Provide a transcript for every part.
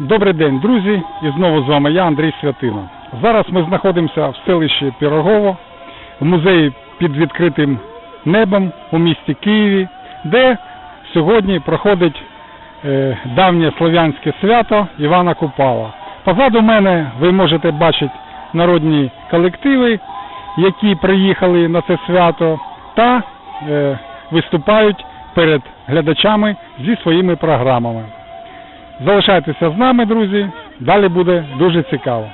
Добрий день, друзі, і знову з вами я, Андрій Святина. Зараз ми знаходимося в селищі Пірогово, в музеї під відкритим небом у місті Києві, де сьогодні проходить е, давнє слов'янське свято Івана Купала. Позаду мене ви можете бачити народні колективи, які приїхали на це свято, та е, виступають перед глядачами зі своїми програмами. Залишайтеся з нами, друзі. Далі буде дуже цікаво.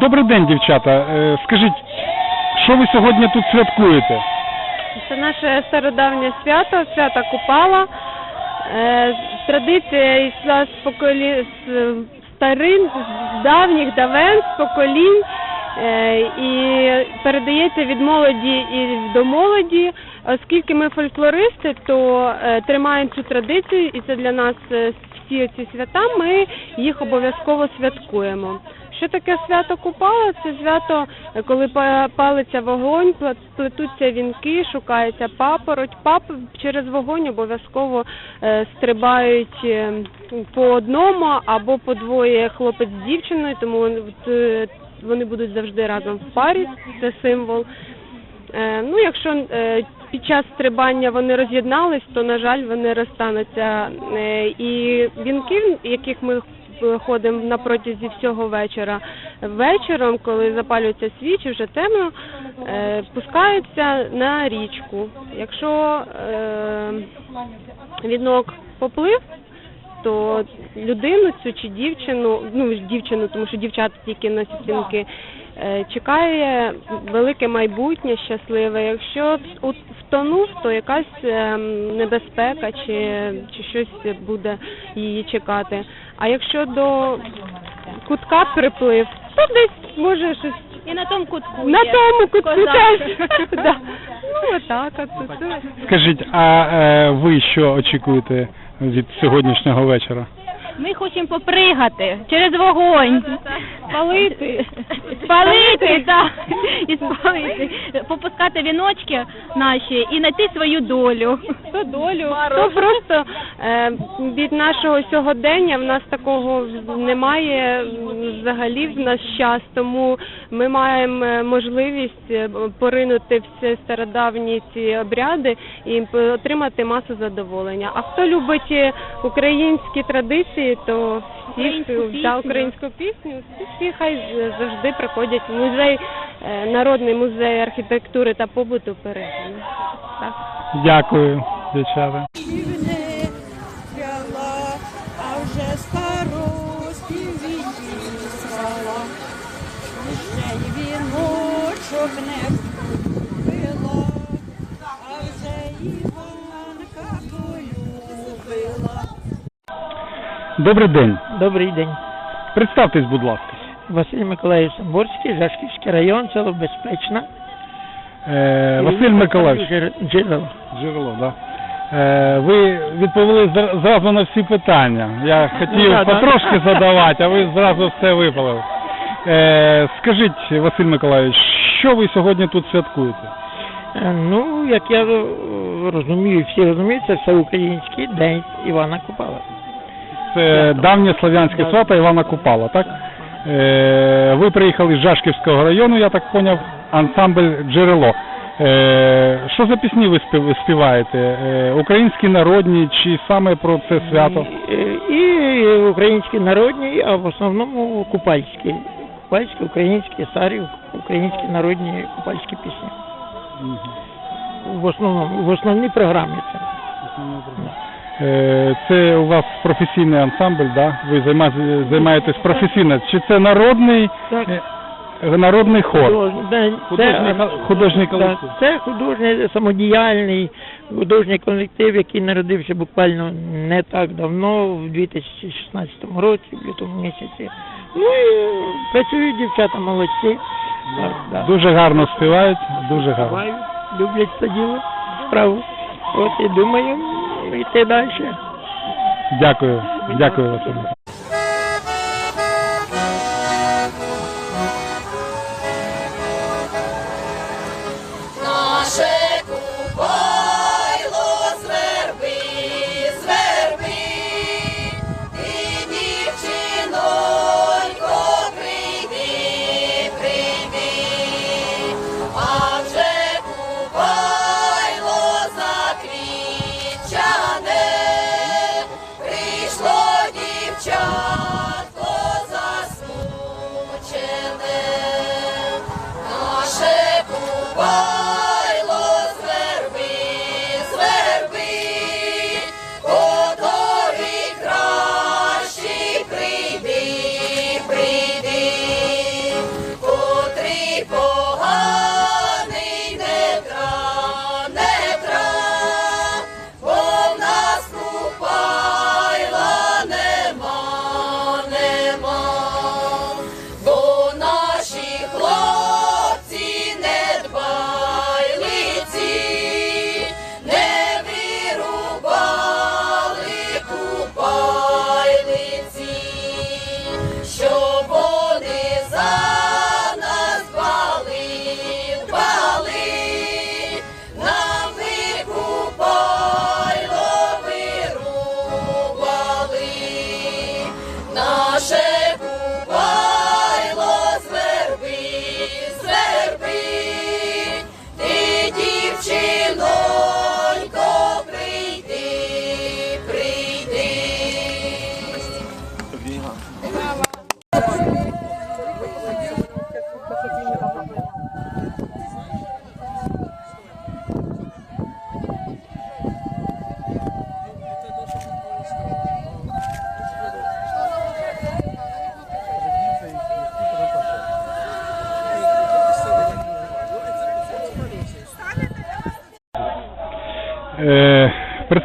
Добрий день, дівчата. Е, Скажіть, що ви сьогодні тут святкуєте? Це наше стародавнє свято, свято Купала. Е, Традиція йшла з поколі... е, старин, давніх давен, з поколінь е, і передається від молоді і до молоді. Оскільки ми фольклористи, то е, тримаємо цю традицію, і це для нас е, всі ці свята, ми їх обов'язково святкуємо. Що таке свято Купала? Це свято, коли палиться вогонь, плетуться вінки, шукається папороть. Пап через вогонь обов'язково е, стрибають е, по одному або по двоє хлопець з дівчиною, тому вони, е, будуть завжди разом в парі. Це символ. Ну, якщо під час стрибання вони роз'єднались, то на жаль вони розстануться. І вінки, яких ми ходимо на протязі всього вечора, вечором, коли запалюються свічі, вже темно, е, пускаються на річку. Якщо е, вінок поплив, то людину цю чи дівчину, ну дівчину, тому що дівчата тільки носять вінки, чекає велике майбутнє щасливе. Якщо втонув, то якась ем, небезпека чи, чи щось буде її чекати. А якщо до кутка приплив, то десь може щось І на тому кутку. на є тому кутку теж. Да. Ну отак, от це. Скажіть, а е, ви що очікуєте від сьогоднішнього вечора? Ми хочемо попригати через вогонь. Спалити. Спалити, так. І спалити. Попускати віночки наші і знайти свою долю. То долю, то просто е, від нашого сьогодення в нас такого немає взагалі в наш час, тому ми маємо е, можливість е, поринути в ці стародавні ці обряди і отримати масу задоволення. А хто любить українські традиції, то всі да, українську пісню, всі, всі хай завжди приходять в музей, е, народний музей архітектури та побуту Перегін. Так. Дякую, дівчата. Добрий день. Добрий день. Представтесь, будь ласка. Василь Миколаївич Самборський, Жашківський район, село Безпечна. Е, Василь Миколаївич. Джер- Джерело. Джерело, да. Е, ви відповіли зра- зразу на всі питання. Я хотів да, да. потрошки задавати, а ви зразу все випалили. Е, скажіть, Василь Миколаївич, що ви сьогодні тут святкуєте? Е, Ну, як я е, розумію, всі розуміють, це всеукраїнський день Івана Купала. Це давнє слов'янське свято Івана Купала, так? Е, ви приїхали з Жашківського району, я так поняв, ансамбль Джерело. Е, що за пісні ви співаєте? Е, українські народні чи саме про це свято? І, і українські народні, а в основному купальські. Купальські, українські, старі, українські народні купальські пісні. В основному, в основній програмі це. Е, Це у вас професійний ансамбль, да? Ви займаєтесь, займаєтесь професійно. Чи це народний? Так. Е, народний хор. Да, Художній художній колектив. Це художній самодіяльний художній колектив, який народився буквально не так давно, в 2016 році, в лютому місяці. Ну і е, працюють дівчата молодці. Так, да. Дуже гарно співають, дуже гарно. Люблять це діло, справу. От і думаю, Дякую, дякую Василь.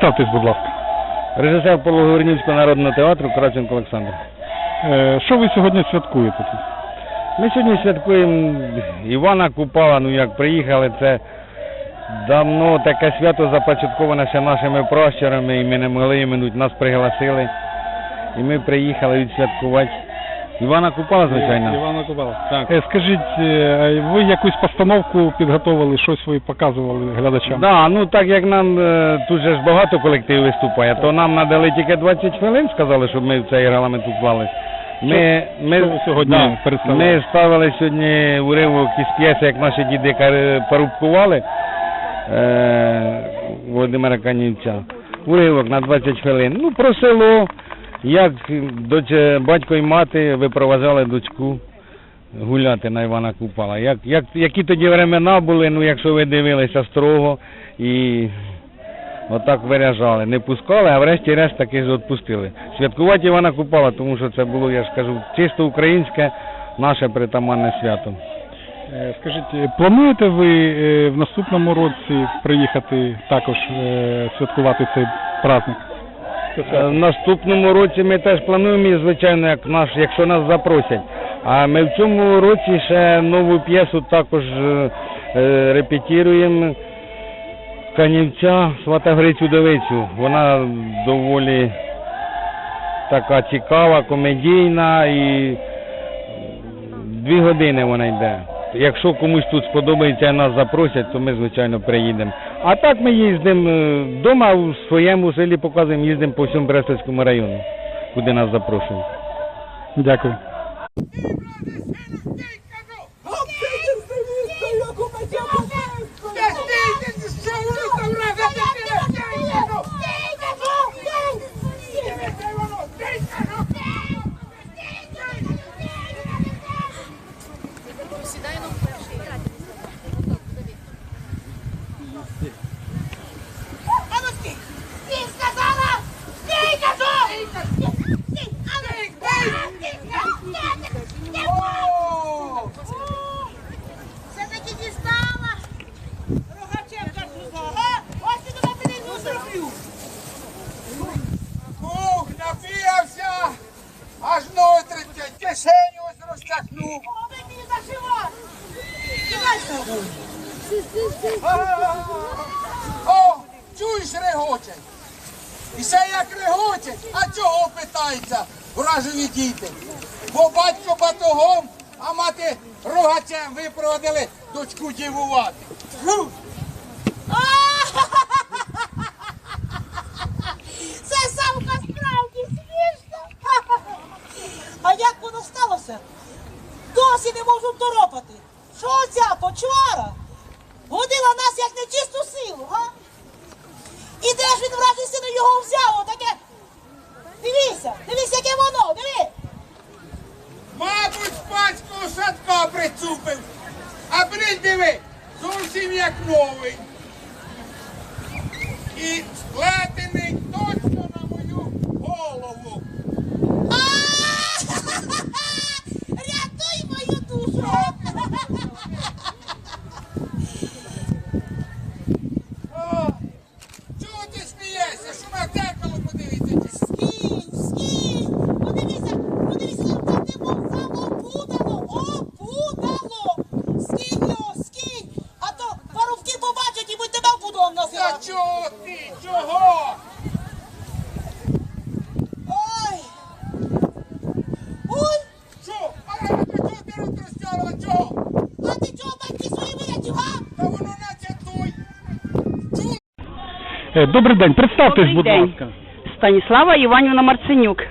Представтесь, будь ласка. Режисер Пологорнівського народного театру Кравченко Олександр. Е, що ви сьогодні святкуєте тут? Ми сьогодні святкуємо Івана Купала, ну як приїхали, це давно таке свято започатковане ще нашими пращурами, і ми не могли їм минути, нас пригласили. І ми приїхали відсвяткувати. Івана Купала, звичайно. Івана Кубала. Так. Е, скажіть, е, ви якусь постановку підготовили, щось ви показували глядачам? Да, ну так як нам е, тут же ж багато колективів виступає, то нам надали тільки 20 хвилин, сказали, щоб ми в цей регламент уклались. Ми, ми, що ви сьогодні да, ми ставили сьогодні уривок із п'єси, як наші діди кар- порубкували е, Володимира Канівця. Уривок на 20 хвилин. Ну, про село, як доч, батько і мати випроважали дочку гуляти на Івана Купала. Як, як, які тоді времена були, ну якщо ви дивилися строго і отак виряжали. Не пускали, а врешті-решт таки ж відпустили. Святкувати Івана Купала, тому що це було, я ж кажу, чисто українське, наше притаманне свято. Е, Скажіть, плануєте ви е, в наступному році приїхати також е, святкувати цей праздник? Е, В наступному році ми теж плануємо, і, звичайно, як наш, якщо нас запросять. А ми в цьому році ще нову п'єсу також е, е, репетируємо. Канівця Сватагрицю Девицю. Вона доволі така цікава, комедійна і дві години вона йде. Якщо комусь тут сподобається нас запросять, то ми, звичайно, приїдемо. А так ми їздимо вдома у своєму селі показуємо, їздимо по всьому Брестовському району, куди нас запрошують. Дякую. Розтягнув. О, чуєш регочать? І ще як регочать, а чого питається вражені діти? Бо батько батогом, а мати рогачем випроводили дочку дівувати. Це самка справді смішно. А як воно сталося? Досі не можу второпати. Що ця почвара водила нас як нечисту силу, га? І де ж він вражий сину його взяв? Отаке. Дивіться, дивіться, яке воно, диви. Мабуть, панського садка прицупив. А блін, диви, зовсім як новий. І сплетений Е, Добрий день, представтесь, Добрий будь день. ласка. Станіслава Іванівна Марценюк.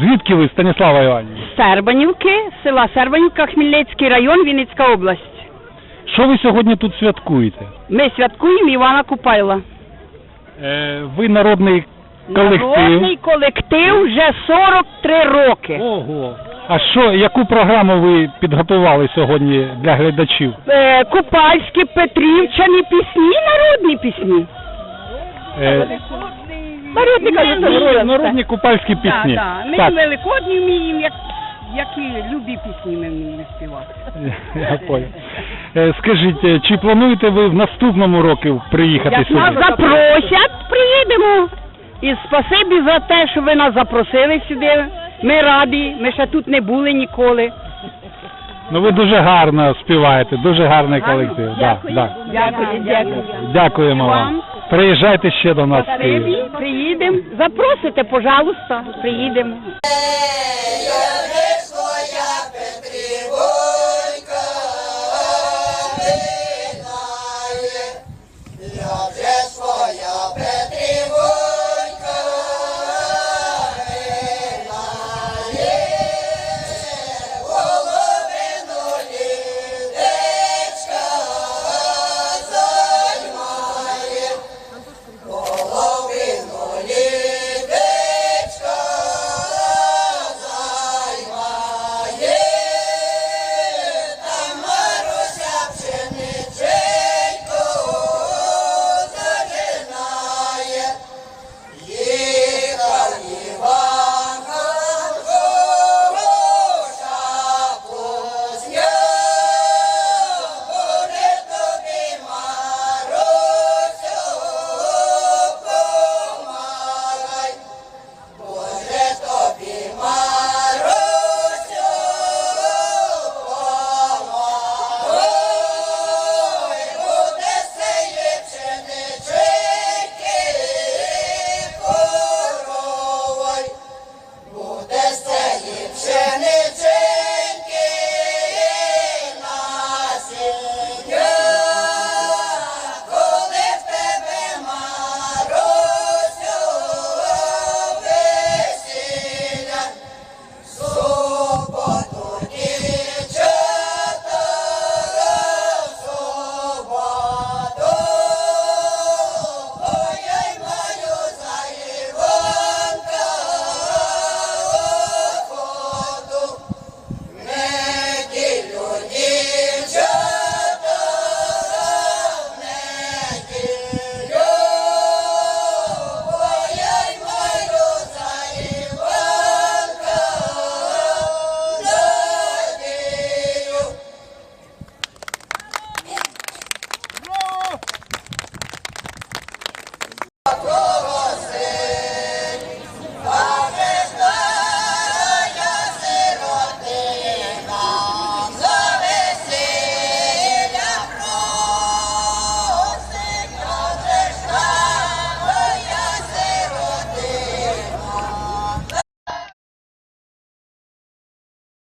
Звідки ви, Станіслава Іванівна? Сербанівки, села Сербанівка, Хмельницький район, Вінницька область. Що ви сьогодні тут святкуєте? Ми святкуємо Івана Купайла. Е, ви народний колектив. Народний колектив вже 43 роки. Ого. А що, яку програму ви підготували сьогодні для глядачів? Е, купальські, Петрівчані пісні, народні пісні. Е, Народні, кажуть, народні, народні купальські пісні. Так, Ми Так, великодні вміємо, як, які любі пісні ми вміємо співати. я понял. Е, Скажіть, е, чи плануєте ви в наступному році приїхати Як нас сюди? запросять, приїдемо. І спасибі за те, що ви нас запросили сюди. Ми раді, ми ще тут не були ніколи. Ну ви дуже гарно співаєте, дуже гарний колектив. Да, да. Дякую, дякую. Дякуємо вам. Приїжджайте ще до нас. Приїдемо. Запросите, пожалуйста, приїдемо.